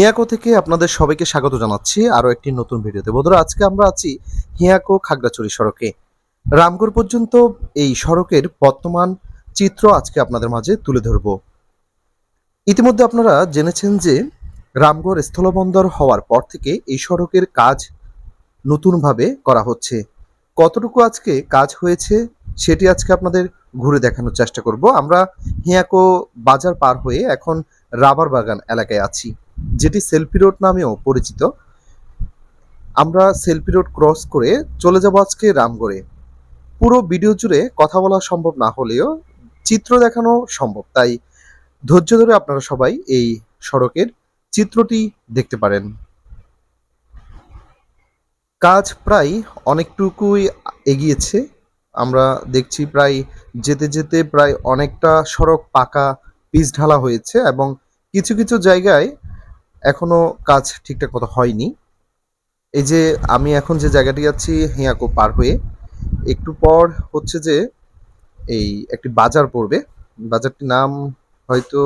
হিয়াকো থেকে আপনাদের সবাইকে স্বাগত জানাচ্ছি আরও একটি নতুন ভিডিওতে। বন্ধুরা, আজকে আমরা আছি হিয়াকো খাগড়াছড়ি সড়কে। রামগড় পর্যন্ত এই সড়কের বর্তমান চিত্র আজকে আপনাদের মাঝে তুলে ধরব। ইতিমধ্যে আপনারা জেনেছেন যে রামগড় স্থলবন্দর হওয়ার পর থেকে এই সড়কের কাজ নতুনভাবে করা হচ্ছে। কতটুকু আজকে কাজ হয়েছে সেটি আজকে আপনাদের ঘুরে দেখানোর চেষ্টা করব। আমরা হিয়াকো বাজার পার হয়ে এখন রাবার বাগান এলাকায় আছি। যেটি সেলফি রোড নামেও পরিচিত, আমরা সেলফি রোড ক্রস করে চলে যাব আজকে রামগড়ে। পুরো ভিডিও জুড়ে কথা বলা সম্ভব না হলেও চিত্র দেখানো সম্ভব, তাই ধৈর্য ধরে আপনারা সবাই এই সড়কের চিত্রটি দেখতে পারেন। কাজ প্রায় অনেকটুকুই এগিয়েছে, আমরা দেখছি প্রায় যেতে যেতে প্রায় অনেকটা সড়ক পাকা পিচ ঢালা হয়েছে এবং কিছু কিছু জায়গায় এখনও কাজ ঠিকঠাক মতো হয়নি। এই যে আমি এখন যে জায়গাটি যাচ্ছি, হিয়াকো পার হয়ে, একটু পর হচ্ছে যে এই একটি বাজার পড়বে। বাজারটির নাম হয়তো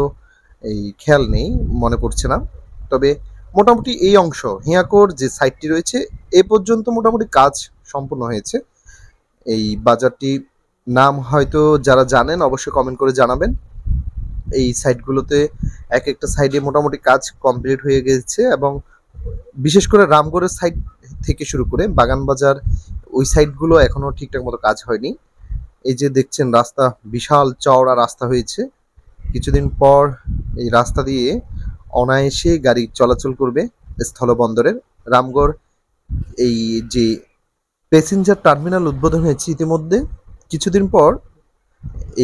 এই খেয়াল নেই, মনে পড়ছে না। তবে মোটামুটি এই অংশ, হিয়াকোর যে সাইটটি রয়েছে, এ পর্যন্ত মোটামুটি কাজ সম্পূর্ণ হয়েছে। এই বাজারটি নাম হয়তো যারা জানেন, অবশ্যই কমেন্ট করে জানাবেন। এই সাইটগুলোতে এক একটা সাইডে মোটামুটি কাজ কমপ্লিট হয়ে গেছে এবং বিশেষ করে রামগড়ের সাইড থেকে শুরু করে বাগান বাজার ওই সাইডগুলো এখনও ঠিকঠাক মতো কাজ হয়নি। এই যে দেখছেন রাস্তা, বিশাল চওড়া রাস্তা হয়েছে। কিছুদিন পর এই রাস্তা দিয়ে অনায়াসে গাড়ি চলাচল করবে স্থলবন্দরের রামগড়। এই যে প্যাসেঞ্জার টার্মিনাল উদ্বোধন হয়েছে ইতিমধ্যে। কিছুদিন পর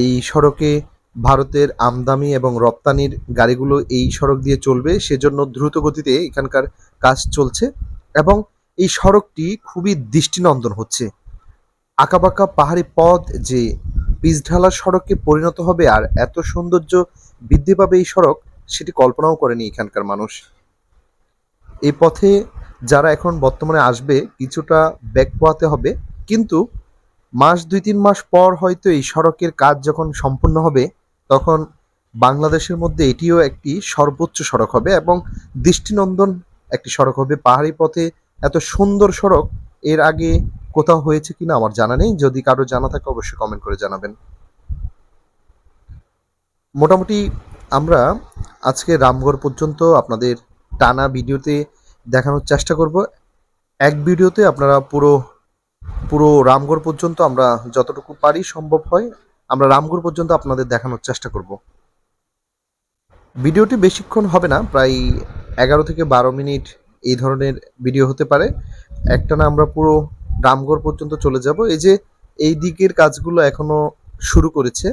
এই সড়কে ভারতের আমদানি এবং রপ্তানির গাড়িগুলো এই সড়ক দিয়ে চলবে, সেজন্য দ্রুত গতিতে এখানকার কাজ চলছে এবং এই সড়কটি খুবই দৃষ্টিনন্দন হচ্ছে। আঁকাবাঁকা পাহাড়ি পথ যে পিচঢালা সড়কে পরিণত হবে আর এত সৌন্দর্য বৃদ্ধি পাবে এই সড়ক, সেটি কল্পনাও করেনি এখানকার মানুষ। এই পথে যারা এখন বর্তমানে আসবে, কিছুটা ব্যাক পোয়াতে হবে, কিন্তু মাস দুই তিন মাস পর হয়তো এই সড়কের কাজ যখন সম্পূর্ণ হবে তখন বাংলাদেশের মধ্যে এটিও একটি সর্বোচ্চ সড়ক হবে এবং দৃষ্টিনন্দন একটি সড়ক হবে। পাহাড়ি পথে এত সুন্দর সড়ক, এর আগে কোথাও হয়েছে কিনা আমার জানা নেই। যদি কারও জানা থাকে, অবশ্যই কমেন্ট করে জানাবেন। মোটামুটি আমরা আজকে রামগড় পর্যন্ত আপনাদের টানা ভিডিওতে দেখানোর চেষ্টা করব। এক ভিডিওতে আপনারা পুরো পুরো রামগড় পর্যন্ত আমরা যতটুকু পারি সম্ভব হয় আমরা রামগড় পর্যন্ত আপনাদের দেখানোর চেষ্টা করব। ভিডিওটি বেশিক্ষণ হবে না, প্রায় এগারো থেকে বারো মিনিট এই ধরনের ভিডিও হতে পারে। একটানা আমরা পুরো রামগড় পর্যন্ত চলে যাব। এই যে এই দিকের কাজগুলো এখনও শুরু করেছে,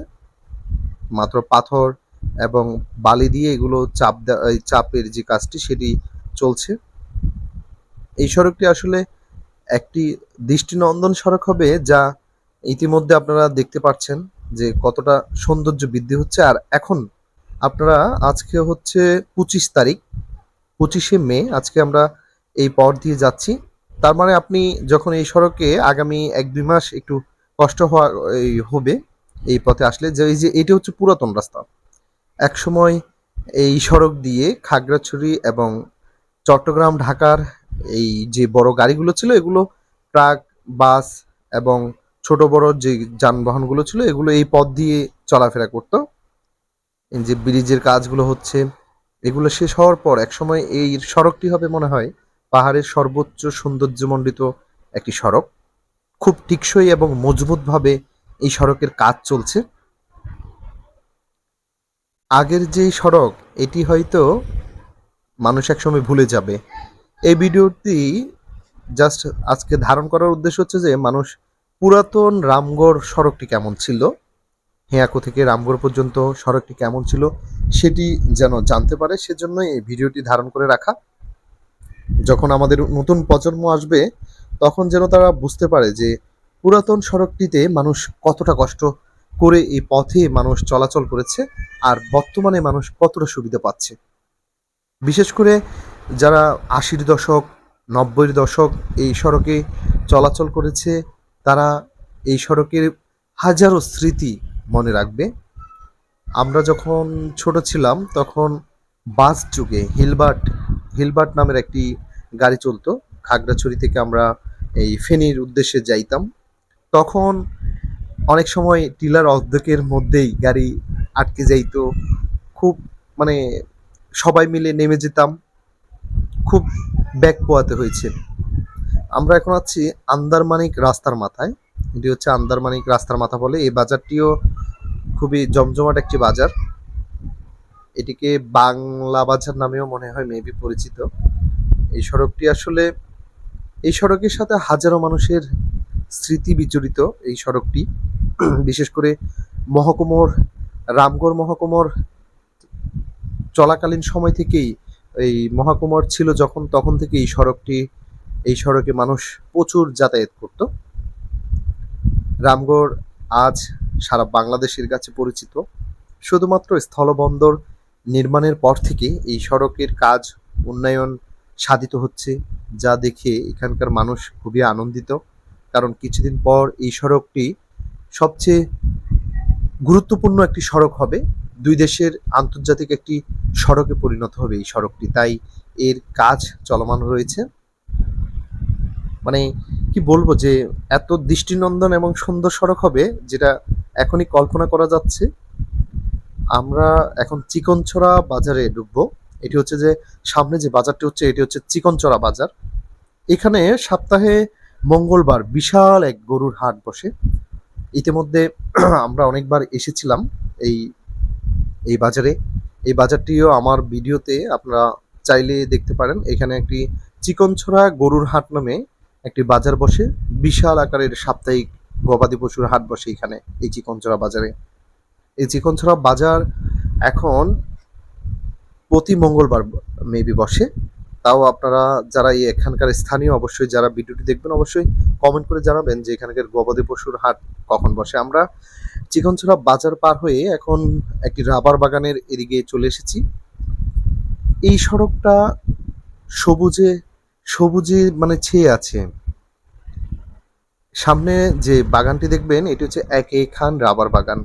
মাত্র পাথর এবং বালি দিয়ে এগুলো চাপ এই চাপের যে কাজটি সেটি চলছে। এই সড়কটি আসলে একটি দৃষ্টিনন্দন সড়ক হবে যা ইতিমধ্যে আপনারা দেখতে পাচ্ছেন। যে কতটা সৌন্দর্য বৃদ্ধি হচ্ছে। আর এখন আপনারা আজকে হচ্ছে পঁচিশ তারিখ, পঁচিশে মে, আজকে আমরা এই পথ দিয়ে যাচ্ছি। তার মানে আপনি যখন এই সড়কে আগামী এক দুই মাস একটু কষ্ট হওয়া হবে এই পথে আসলে, যে এই যে এটি হচ্ছে পুরাতন রাস্তা। এক সময় এই সড়ক দিয়ে খাগড়াছড়ি এবং চট্টগ্রাম, ঢাকার এই যে বড় গাড়িগুলো ছিল, এগুলো ট্রাক, বাস এবং ছোট বড় যে যানবাহনগুলো ছিল, এগুলো এই পথ দিয়ে চলাফেরা করত। যে ব্রিজের কাজগুলো হচ্ছে, এগুলো শেষ হওয়ার পর একসময় এই সড়কটি হবে মনে হয় পাহাড়ের সর্বোচ্চ সৌন্দর্যমণ্ডিত একটি সড়ক। খুব টিকসই এবং মজবুতভাবে এই সড়কের কাজ চলছে। আগের যেই সড়ক, এটি হয়তো মানুষ একসময় ভুলে যাবে। এই ভিডিওটি জাস্ট আজকে ধারণ করার উদ্দেশ্য হচ্ছে যে মানুষ পুরাতন রামগড় সড়কটি কেমন ছিল? হেয়াকো থেকে রামগড় পর্যন্ত সড়কটি কেমন ছিল সেটি যেন জানতে পারে সেজন্য এই ভিডিওটি ধারণ করে রাখা। যখন আমাদের নতুন প্রজন্ম আসবে, তখন যেন তারা বুঝতে পারে যে পুরাতন সড়কটিতে মানুষ কতটা কষ্ট করে এই পথে মানুষ চলাচল করেছে আর বর্তমানে মানুষ কতটা সুবিধা পাচ্ছে। বিশেষ করে যারা আশির দশক, নব্বইয়ের দশক এই সড়কে চলাচল করেছে তারা এই সড়কের হাজারো স্মৃতি মনে রাখবে। আমরা যখন ছোট ছিলাম, তখন বাস যুগে হিলবার্ট হিলবার্ট নামের একটি গাড়ি চলতো। খাগড়াছড়ি থেকে আমরা এই ফেনীর উদ্দেশ্যে যাইতাম। তখন অনেক সময় টিলার অর্ধেকের মধ্যেই গাড়ি আটকে যাইতো। খুব মানে সবাই মিলে নেমে যেতাম। খুব ব্যাক পোয়াতে হয়েছে। আমরা এখন আছি আন্দারমানিক রাস্তার মাথায়। এটি হচ্ছে আন্দারমানিক রাস্তার মাথা বলে। এই বাজারটিও খুবই জমজমাট একটি বাজার। এটিকে বাংলা বাজার নামেও মনে হয় মেবি পরিচিত। এই সড়কটি আসলে, এই সড়কের সাথে হাজারো মানুষের স্মৃতি বিজড়িত এই সড়কটি। বিশেষ করে মহকুমর, রামগড় মহকুমর চলাকালীন সময় থেকেই এই মহকুমর ছিল যখন, তখন থেকে এই সড়কটি এই সড়কে মানুষ প্রচুর যাতায়াত করত। রামগড় আজ সারা বাংলাদেশের কাছে পরিচিত। শুধুমাত্র স্থলবন্দর নির্মাণের পর থেকে এই সড়কের কাজ উন্নয়ন সাধিত হচ্ছে, যা দেখে এখানকার মানুষ খুবই আনন্দিত। কারণ কিছুদিন পর এই সড়কটি সবচেয়ে গুরুত্বপূর্ণ একটি সড়ক হবে। দুই দেশের আন্তর্জাতিক একটি সড়কে পরিণত হবে এই সড়কটি। তাই এর কাজ চলমান রয়েছে। মানে কি বলব যে এত দৃষ্টিনন্দন এবং সুন্দর সড়ক হবে যেটা এখনই কল্পনা করা যাচ্ছে। আমরা এখন চিকনছড়া বাজারে ঢুকবো। এটি হচ্ছে যে সামনে যে বাজারটি হচ্ছে, এটি হচ্ছে চিকনচড়া বাজার। এখানে সপ্তাহে মঙ্গলবার বিশাল এক গরুর হাট বসে। ইতিমধ্যে আমরা অনেকবার এসেছিলাম এই এই বাজারে। এই বাজারটিও আমার ভিডিওতে আপনারা চাইলে দেখতে পারেন। এখানে একটি চিকনছড়া গরুর হাট নামে একটি বাজার বসে, বিশাল আকারের সাপ্তাহিক গবাদি পশুর হাট বসে এখানে এই চিকনছড়া বাজারে। এই চিকনছড়া বাজার এখন প্রতি মঙ্গলবার মেবি বসে। তাও আপনারা যারা এই এখানকার স্থানীয়, অবশ্যই যারা ভিডিওটি দেখবেন, অবশ্যই কমেন্ট করে জানাবেন যে এখানকার গবাদি পশুর হাট কখন বসে। আমরা চিকনছড়া বাজার পার হয়ে এখন একটি রাবার বাগানের এদিকে চলে এসেছি। এই সড়কটা সবুজে সবুজে মানে ছেয়ে আছে। সামনে যে বাগানটি দেখবেন, এটি হচ্ছে একে খান রাবার বাগান।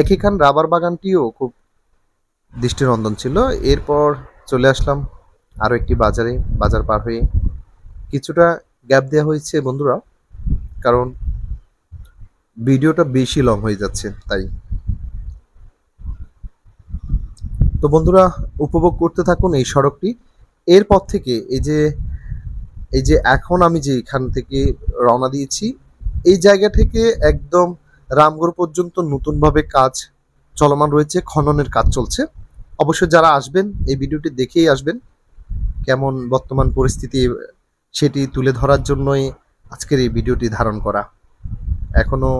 একে খান রাবার বাগানটিও খুব দৃষ্টিনন্দন ছিল। এরপর চলে আসলাম আরও একটি বাজারে, বাজার পার হয়ে। কিছুটা গ্যাপ দেওয়া হয়েছে বন্ধুরা, কারণ ভিডিওটা বেশি লং হয়ে যাচ্ছে, তাই। তো বন্ধুরা, উপভোগ করতে থাকুন এই সড়কটি। এরপর থেকে এই যে এই যে এখন আমি যে এখান থেকে রওনা দিয়েছি, এই জায়গা থেকে একদম রামগড় পর্যন্ত নতুনভাবে কাজ চলমান রয়েছে, খননের কাজ চলছে। অবশ্যই যারা আসবেন, এই ভিডিওটি দেখেই আসবেন, কেমন বর্তমান পরিস্থিতি সেটি তুলে ধরার জন্যই আজকের এই ভিডিওটি ধারণ করা। এখনও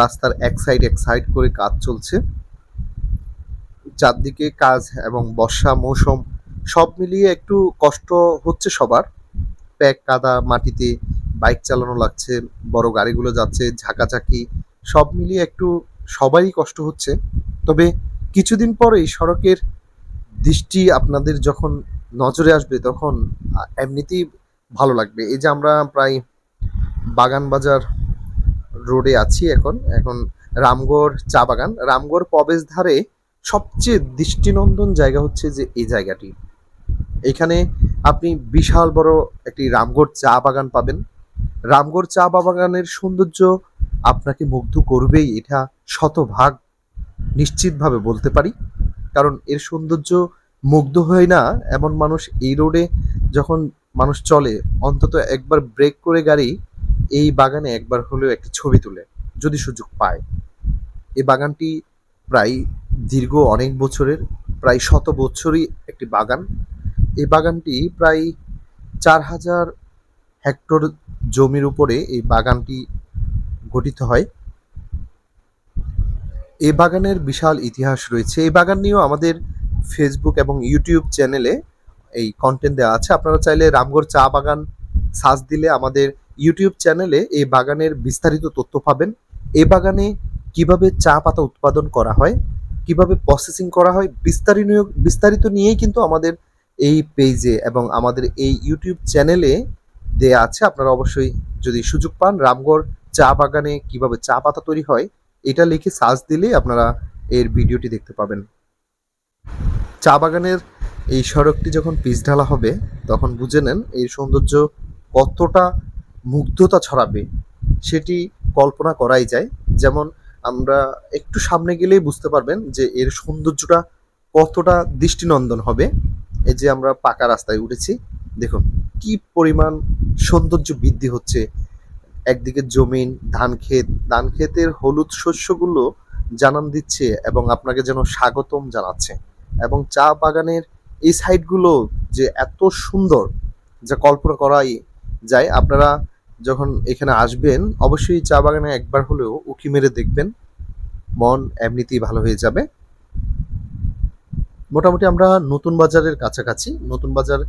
রাস্তার এক সাইড এক সাইড করে কাজ চলছে। চারদিকে কাজ এবং বর্ষা, মৌসুম সব মিলিয়ে একটু কষ্ট হচ্ছে সবার। প্যাক কাদা মাটিতে বাইক চালানো লাগছে, বড় গাড়িগুলো যাচ্ছে, ঝাঁকাঝাঁকি, সব মিলিয়ে একটু সবারই কষ্ট হচ্ছে। তবে কিছুদিন পর এই সড়কের দৃষ্টি আপনাদের যখন নজরে আসবে তখন এমনিতেই ভালো লাগবে। এই যে আমরা প্রায় বাগান বাজার রোডে আছি এখন এখন রামগড় চা বাগান। রামগড় প্রবেশ ধারে সবচেয়ে দৃষ্টিনন্দন জায়গা হচ্ছে যে এই জায়গাটি। এখানে আপনি বিশাল বড় একটি রামগড় চা বাগান পাবেন। রামগড় চা বাগানের সৌন্দর্য আপনাকে মুগ্ধ করবেই, এটা শতভাগ নিশ্চিতভাবে বলতে পারি। কারণ এর সৌন্দর্য মুগ্ধ হয় না, এমন মানুষ এই রোডে যখন মানুষ চলে, অন্তত একবার ব্রেক করে গাড়ি, এই বাগানে একবার হলেও একটি ছবি তুলে, যদি সুযোগ পায়। এই বাগানটি প্রায় দীর্ঘ অনেক বছরের, প্রায় শত বছরই একটি বাগান। এই বাগানটি প্রায় চার হাজার হেক্টর জমির উপরে এই বাগানটি গঠিত হয়। এই বাগানের বিশাল ইতিহাস রয়েছে। এই বাগান নিয়েও আমাদের ফেসবুক এবং ইউটিউব চ্যানেলে এই কন্টেন্ট দেওয়া আছে। আপনারা চাইলে রামগড় চা বাগান সার্চ দিলে আমাদের ইউটিউব চ্যানেলে এই বাগানের বিস্তারিত তথ্য পাবেন। এই বাগানে কীভাবে চা পাতা উৎপাদন করা হয়, কীভাবে প্রসেসিং করা হয়, বিস্তারিত বিস্তারিত নিয়েই কিন্তু আমাদের এই পেজে এবং আমাদের এই ইউটিউব চ্যানেলে দেয়া আছে। আপনারা অবশ্যই যদি সুযোগ পান, রামগড় চা বাগানে কীভাবে চা পাতা তৈরি হয়, এটা লিখে সার্চ দিলেই আপনারা এর ভিডিওটি দেখতে পাবেন। চা বাগানের এই সড়কটি যখন পিচ ঢালা হবে, তখন বুঝে নেন এই সৌন্দর্য কতটা মুগ্ধতা ছড়াবে। সেটি কল্পনা করাই যায়। যেমন আমরা একটু সামনে গেলেই বুঝতে পারবেন যে এর সৌন্দর্যটা কতটা দৃষ্টিনন্দন হবে। এই যে আমরা পাকা রাস্তায় উঠেছি, দেখুন কি পরিমাণ সৌন্দর্য বৃদ্ধি হচ্ছে। একদিকে জমিন, ধান ক্ষেত, ধান ক্ষেতের হলুদ শস্যগুলো জানান দিচ্ছে এবং আপনাকে যেন স্বাগতম জানাচ্ছে এবং চা বাগানের এই সাইডগুলো যে এত সুন্দর যা কল্পনা করাই যায়, আপনারা যখন এখানে আসবেন, অবশ্যই চা বাগানে একবার হলেও উঁকি মেরে দেখবেন। মন এমনিতেই ভালো হয়ে যাবে। মোটামুটি আমরা নতুন বাজারের কাছাকাছি, নতুন বাজার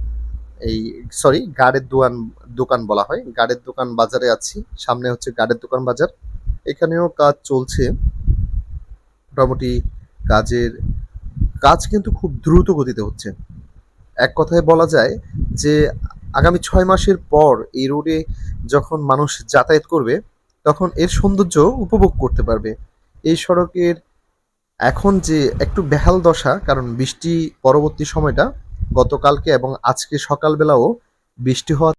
এই সরি গাড়ের দোকান দোকান বলা হয়। গাড়ের দোকান বাজারে আছি, সামনে হচ্ছে গাড়ের দোকান বাজার। এখানেও কাজ চলছে। মোটামুটি কাজের, কাজ কিন্তু খুব দ্রুত গতিতে হচ্ছে। এক কথায় বলা যায় যে, আগামী ছয় মাসের পর এই রোডে যখন মানুষ যাতায়াত করবে, তখন এর সৌন্দর্য উপভোগ করতে পারবে। এই সড়কের এখন যে একটু বেহাল দশা, কারণ বৃষ্টি পরবর্তী সময়টা গতকালকে এবং আজকে সকালবেলাও বৃষ্টি হওয়া